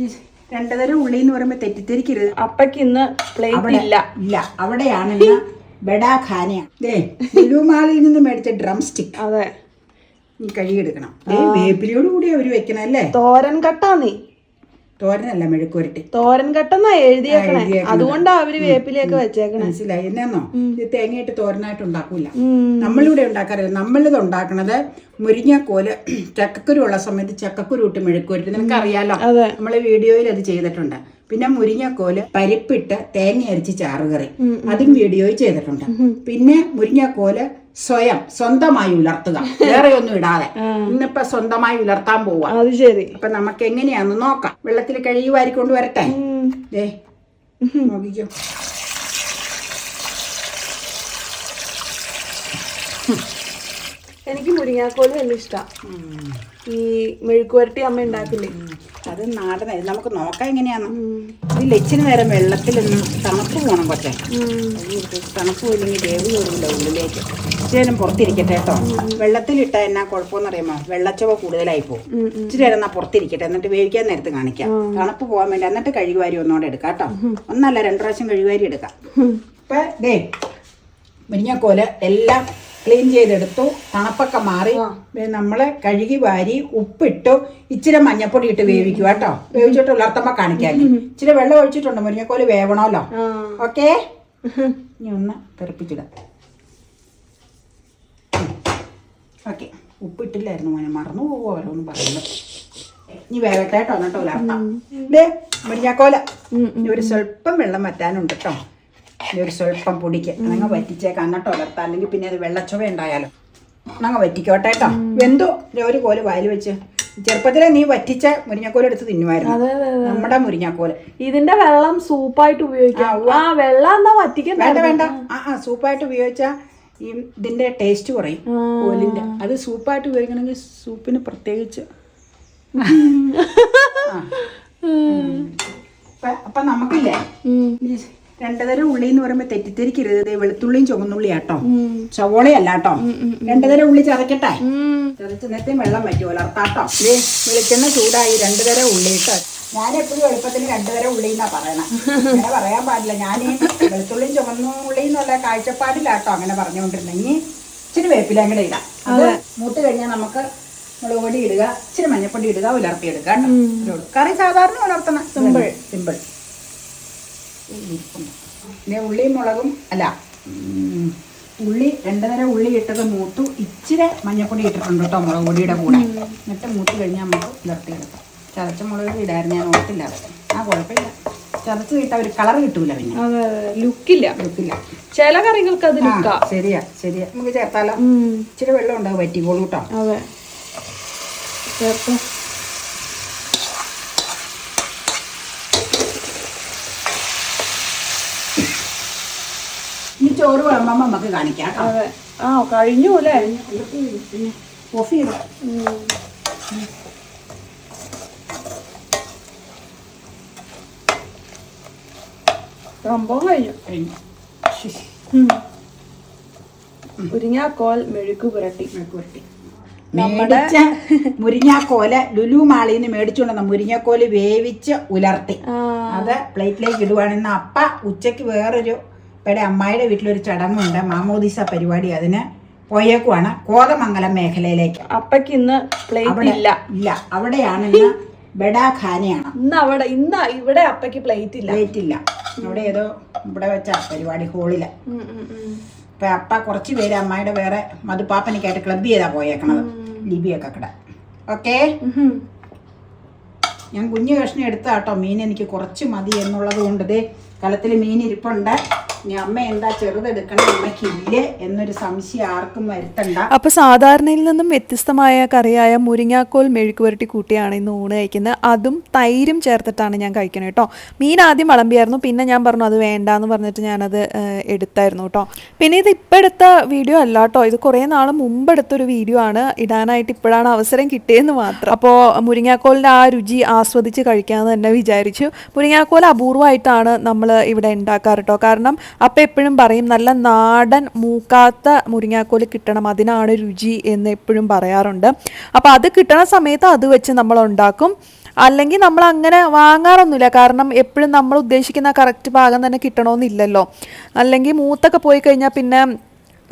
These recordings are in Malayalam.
ഈ രണ്ടു തരം ഉള്ളി എന്ന് പറയുമ്പോ തെറ്റിദ്ധരിക്കരുത്. അപ്പക്ക് ഇന്ന് പ്ലേറ്റ് ഇല്ല. ഇല്ല. അവിടെയാണ് ബെഡാ ഖാനയാണ്. നിന്ന് മേടിച്ച ഡ്രം സ്റ്റിക്ക് അതെ കഴുകിയെടുക്കണം. വേപ്പിലയോട് കൂടി അവർ വെക്കണല്ലേ തോരൻ കട്ടാന്നേ തോരനല്ല മെഴുക്കുരട്ടി തോരൻ കട്ടെന്നാ എഴുതിയേക്കണേ. അതുകൊണ്ടാ അവർ വേപ്പിലേക്ക് വെച്ചേക്കണേ. മനസ്സിലായി. എന്നാന്നോ ഇത് തേങ്ങയിട്ട് തോരനായിട്ട് ഉണ്ടാക്കൂല. നമ്മളിവിടെ ഉണ്ടാക്കാറില്ല. നമ്മളിത് ഉണ്ടാക്കണത് മുരിങ്ങക്കോൽ ചക്കക്കുരു ഉള്ള സമയത്ത് ചക്കക്കുരു ഇട്ട് മെഴുക്കുരട്ടി നിനക്ക് അറിയാലോ അതെ. നമ്മൾ വീഡിയോയിൽ അത് ചെയ്തിട്ടുണ്ട്. പിന്നെ മുരിങ്ങക്കോൽ പരിപ്പിട്ട് തേങ്ങ അരിച്ച് ചാറുകറി അതും വീഡിയോയിൽ ചെയ്തിട്ടുണ്ട്. പിന്നെ മുരിങ്ങക്കോൽ സ്വയം സ്വന്തമായി ഉലർത്തുക. വേറെ ഒന്നും ഇടാതെ ഇന്നിപ്പോ സ്വന്തമായി ഉലർത്താൻ പോവാ. അത് ശരി. അപ്പൊ നമുക്ക് എങ്ങനെയാന്ന് നോക്കാം. വെള്ളത്തിൽ കഴുകി വാരിക്കൊണ്ട് വരട്ടെ ദേ നോക്കിക്കോ. എനിക്ക് മുരിങ്ങാക്കോൽ വലിയ ഇഷ്ടാ. ഈ മെഴുക്കുവരട്ടി അമ്മ ഉണ്ടാക്കില്ലേ? അത് നാടൻ നമുക്ക് നോക്കാം എങ്ങനെയാന്ന്. ഇതിൽ ഇച്ചിരി നേരം വെള്ളത്തിൽ വെള്ളത്തിലൊന്ന് തണുപ്പ് പോകണം കൊച്ചെ. തണുപ്പ് ഇല്ലെങ്കിൽ വേവ് കയറില്ല ഉള്ളിലേക്ക്. ഇച്ചിരി നേരം പുറത്തിരിക്കട്ടെ കേട്ടോ വെള്ളത്തിലിട്ട എന്നാ കുഴപ്പമെന്ന് അറിയാമോ വെള്ളച്ചവ കൂടുതലായി പോകും. ഇച്ചിരി നേരം എന്നാ പുറത്തിരിക്കട്ടെ. എന്നിട്ട് വേവിക്കാൻ നേരത്ത് കാണിക്കാം. തണുപ്പ് പോകാൻ വേണ്ടി എന്നിട്ട് കഴുകുവാരി ഒന്നുകൂടെ എടുക്കാം കേട്ടോ ഒന്നല്ല രണ്ടു പ്രാവശ്യം കഴുകുവാരി എടുക്കാം. ഇപ്പൊ ദേ മുരിങ്ങക്കോൽ എല്ലാം ക്ലീൻ ചെയ്തെടുത്തു. തണുപ്പൊക്കെ മാറി. നമ്മൾ കഴുകി വാരി ഉപ്പിട്ടു. ഇച്ചിരി മഞ്ഞപ്പൊടി ഇട്ട് വേവിക്കുക കേട്ടോ വേവിച്ചിട്ട് ഉലർത്തുമ്പോ കാണിക്കാൻ ഇച്ചിരി വെള്ളം ഒഴിച്ചിട്ടുണ്ട്. മുരിങ്ങക്കോൽ വേവണമല്ലോ. ഓക്കേ? ഇനി ഒന്ന് തെറിപ്പിച്ചിടാം. ഓക്കെ. ഉപ്പിട്ടില്ലായിരുന്നു മോനെ. മറന്നു പോകുമോ ഓരോന്നും പറയുന്നത് ഇനി വേവട്ടെ കേട്ടോ എന്നിട്ട് ഉലർത്താം ദേ മുരിങ്ങക്കോല ഇനി ഒരു സ്വല്പം വെള്ളം വറ്റാനുണ്ട് കേട്ടോ ഇനി ഒരു സ്വല്പം പൊടിക്ക്. അങ്ങ് വറ്റിച്ചേക്കാം. എന്നിട്ട് ഉലർത്താം അല്ലെങ്കിൽ പിന്നെ അത് വെള്ളച്ചുവ ഉണ്ടായാലോ. അങ്ങ് വറ്റിക്കോട്ടെ കേട്ടോ എന്തോ? ഒരു കോൽ വായിൽ വെച്ച്. ചെറുപ്പത്തിലെ നീ വറ്റിച്ച മുരിങ്ങക്കോൽ എടുത്ത് തിന്നുമായിരുന്നു. നമ്മുടെ മുരിങ്ങക്കോൽ. ഇതിന്റെ വെള്ളം സൂപ്പായിട്ട് ഉപയോഗിക്കാം. ആ വെള്ളം എന്താ വറ്റിക്കാൻ വേണ്ട വേണ്ട. ആ ആ സൂപ്പായിട്ട് ഉപയോഗിച്ചാൽ ഈ ഇതിന്റെ ടേസ്റ്റ് കുറയും. ഓലിന്റെ അത് സൂപ്പായിട്ട് ഉപയോഗിക്കണമെങ്കിൽ സൂപ്പിന് പ്രത്യേകിച്ച്. അപ്പൊ- നമുക്കില്ലേ? രണ്ടുതരം രണ്ടു ഉള്ളി എന്ന് പറയുമ്പോൾ തെറ്റിദ്ധരിക്കരുത്. വെളുത്തുള്ളിയും ചുവന്നുള്ളി ആട്ടോ സവോളയല്ല കേട്ടോ രണ്ടുതരം ഉള്ളി ചതക്കട്ടെ? ചതച്ച് നേരത്തെ വെള്ളം പറ്റി ഉലർത്താട്ടോ വെളിച്ചെണ്ണ ചൂടായി രണ്ടുതരം ഉള്ളി ഇട്ടോ ഞാൻ എപ്പോഴും എളുപ്പത്തിന് രണ്ടുപേരെ തരം ഉള്ളി എന്നാ പറയണം. അങ്ങനെ പറയാൻ പാടില്ല. ഞാൻ വെളുത്തുള്ളിയും ചുവന്നുള്ളി എന്നുള്ള കാഴ്ചപ്പാടിലാട്ടോ അങ്ങനെ പറഞ്ഞുകൊണ്ടിരുന്നത് ഇനി ഇച്ചിരി വേപ്പില കൂടെ ഇടാം. അത് മൂട്ട് കഴിഞ്ഞാൽ നമുക്ക് മുളക് പൊടി ഇടുക ഇച്ചിരി മഞ്ഞപ്പൊടി ഇടുക ഉലർത്തി എടുക്കുക കറി സാധാരണ ഉലർത്തണം. സിമ്പിൾ. സിമ്പിൾ. പിന്നെ ഉള്ളിയും മുളകും അല്ല ഉള്ളി രണ്ടു നേരം ഉള്ളി ഇട്ടത് മൂത്തു. ഇച്ചിരി മഞ്ഞപ്പൊടി ഇട്ടിട്ടുണ്ട് കേട്ടോ മുളക് പൊടിയുടെ കൂടെ. എന്നിട്ട് മൂത്ത് കഴിഞ്ഞാൽ നമുക്ക് ഉലർത്തി എടുക്കാം ചതച്ച മുളക് ഇടായിരുന്നു ഞാൻ ഓർത്തില്ല. ആ കുഴപ്പമില്ല. ചതച്ച് കിട്ടാൽ ഒരു കളർ കിട്ടൂല പിന്നെ. ലുക്കില്ല എടുക്കില്ല ചില കറികൾക്ക് അത് ലുക്കാ ശരിയാ ശരിയാ. നമുക്ക് ചേർത്താലോ? ഇച്ചിരി വെള്ളം ഉണ്ടാവും പറ്റിക്കോളൂ കേട്ടോ അതെ. ചേർത്ത്. ഇനി ചോറ് വിളമ്പുമ്പോൾ നമുക്ക് കാണിക്കാം അതെ. ആ കഴിഞ്ഞു അല്ലേ ഓഫ് ചെയ്തോ. സംഭവം കഴിഞ്ഞു. കഴിഞ്ഞു ശ്ശ്. മുരിങ്ങാക്കോൽ മെഴുക്ക് പുരട്ടി. മെഴുക്കുവരട്ടി. മേടിച്ച മുരിങ്ങാക്കോൽ ലുലു മാളിൽ നിന്ന് മേടിച്ചുകൊണ്ടുവന്ന മുരിങ്ങാക്കോൽ വേവിച്ച് ഉലർത്തി. അത് പ്ലേറ്റിലേക്ക് ഇടുവാണെന്ന് അപ്പ ഉച്ചയ്ക്ക് വേറൊരു ഇവിടെ അമ്മായിയുടെ വീട്ടിലൊരു ചടങ്ങുണ്ട്. മാമോദിസ പരിപാടി അതിന് പോയേക്കുവാണ്. കോതമംഗലം മേഖലയിലേക്ക്. അപ്പക്ക് ഇന്ന് പ്ലേറ്റ് ഇല്ല. ഇല്ല. അവിടെയാണ് ഇന്ന് ബെഡാഖാനയാണ് ഇന്ന് അവിടെ ഇന്ന് ഇവിടെ അപ്പക്ക് പ്ലേറ്റ് ഇല്ല. പ്ലേറ്റ് ഇല്ല. അവിടെ ഏതോ ഇവിടെ വെച്ച പരിപാടി ഹോളിൽ. അപ്പൊ അപ്പ കുറച്ച് പേര് അമ്മായിയുടെ വേറെ മധുപ്പാപ്പനിക്കായിട്ട് ക്ലബ് ചെയ്താ പോയേക്കണത്. ലിബിയൊക്കെ കിടാ. ഓക്കേ? ഞാൻ കുഞ്ഞു കഷ്ണം എടുത്താട്ടോ മീൻ എനിക്ക് കുറച്ച് മതി എന്നുള്ളത് കൊണ്ട് ദേ കലത്തിൽ മീൻ ഇരിപ്പുണ്ട്. ഇനി അമ്മ എന്താ ചെറുതെടുക്കണം അമ്മയ്ക്കില്ലേ എന്നൊരു സംശയം ആർക്കും വരുത്തണ്ട. അപ്പോൾ സാധാരണയിൽ നിന്നും വ്യത്യസ്തമായ കറിയായ മുരിങ്ങാക്കോൽ മെഴുക്ക് പുരട്ടി കൂട്ടിയാണ് ഇന്ന് ഊണ് കഴിക്കുന്നത്. അതും തൈരും ചേർത്തിട്ടാണ് ഞാൻ കഴിക്കുന്നത് കേട്ടോ. മീൻ ആദ്യം വിളമ്പിയായിരുന്നു. പിന്നെ ഞാൻ പറഞ്ഞു അത് വേണ്ടാന്ന് പറഞ്ഞിട്ട് ഞാനത് എടുത്തായിരുന്നു കേട്ടോ. പിന്നെ ഇത് ഇപ്പം എടുത്ത വീഡിയോ അല്ല കേട്ടോ. ഇത് കുറേ നാൾ മുമ്പ് എടുത്തൊരു വീഡിയോ ആണ്. ഇടാനായിട്ട് ഇപ്പോഴാണ് അവസരം കിട്ടിയെന്ന് മാത്രം. അപ്പോൾ മുരിങ്ങാക്കോലിന്റെ ആ രുചി ആസ്വദിച്ച് കഴിക്കാമെന്ന് തന്നെ വിചാരിച്ചു. മുരിങ്ങാക്കോൽ അപൂർവമായിട്ടാണ് നമ്മൾ ഇവിടെ ഉണ്ടാക്കാറ് കേട്ടോ. കാരണം അപ്പോൾ എപ്പോഴും പറയും നല്ല നാടൻ മൂക്കാത്ത മുരിങ്ങാക്കോൽ കിട്ടണം അതിനാണ് രുചി എന്ന് എപ്പോഴും പറയാറുണ്ട്. അപ്പോൾ അത് കിട്ടണ സമയത്ത് അത് വെച്ച് നമ്മൾ ഉണ്ടാക്കും. അല്ലെങ്കിൽ നമ്മൾ അങ്ങനെ വാങ്ങാറൊന്നുമില്ല. കാരണം എപ്പോഴും നമ്മൾ ഉദ്ദേശിക്കുന്ന കറക്റ്റ് ഭാഗം തന്നെ കിട്ടണമെന്നില്ലല്ലോ അല്ലെങ്കിൽ മൂത്തൊക്കെ പോയി കഴിഞ്ഞാൽ പിന്നെ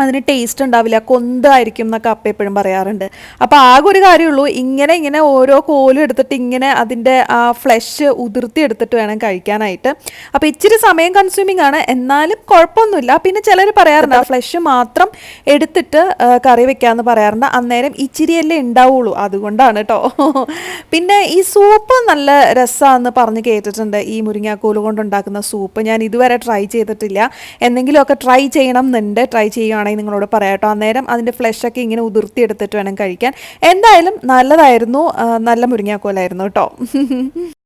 അതിന് ടേസ്റ്റ് ഉണ്ടാവില്ല കൊന്തായിരിക്കും എന്നൊക്കെ അപ്പ എപ്പോഴും പറയാറുണ്ട്. അപ്പോൾ ആകെ ഒരു കാര്യമുള്ളൂ ഇങ്ങനെ ഇങ്ങനെ ഓരോ കോലും എടുത്തിട്ട് ഇങ്ങനെ അതിന്റെ ആ ഫ്ലഷ് ഉതിർത്തി എടുത്തിട്ട് വേണം കഴിക്കാനായിട്ട്. അപ്പോൾ ഇച്ചിരി സമയം കൺസ്യൂമിങ് ആണ് എന്നാലും കുഴപ്പമൊന്നുമില്ല. പിന്നെ ചിലർ പറയാറുണ്ട് ഫ്ലഷ് മാത്രം എടുത്തിട്ട് കറി വെക്കാമെന്ന് പറയാറുണ്ട്. അന്നേരം ഇച്ചിരിയല്ലേ ഉണ്ടാവുള്ളൂ അതുകൊണ്ടാണ് കേട്ടോ പിന്നെ ഈ സൂപ്പ് നല്ല രസമാണെന്ന് പറഞ്ഞ് കേട്ടിട്ടുണ്ട് ഈ മുരിങ്ങാക്കോൽ കൊണ്ടുണ്ടാക്കുന്ന സൂപ്പ്. ഞാൻ ഇതുവരെ ട്രൈ ചെയ്തിട്ടില്ല. എന്തെങ്കിലുമൊക്കെ ട്രൈ ചെയ്യണം എന്നുണ്ട് ട്രൈ ചെയ്യുകയാണെങ്കിൽ നിങ്ങളോട് പറയാം കേട്ടോ. അന്നേരം അതിന്റെ ഫ്ലഷൊക്കെ ഇങ്ങനെ ഉതിർത്തി എടുത്തിട്ട് വേണം കഴിക്കാൻ. എന്തായാലും നല്ലതായിരുന്നു. നല്ല മുരിങ്ങാക്കോലായിരുന്നു കേട്ടോ.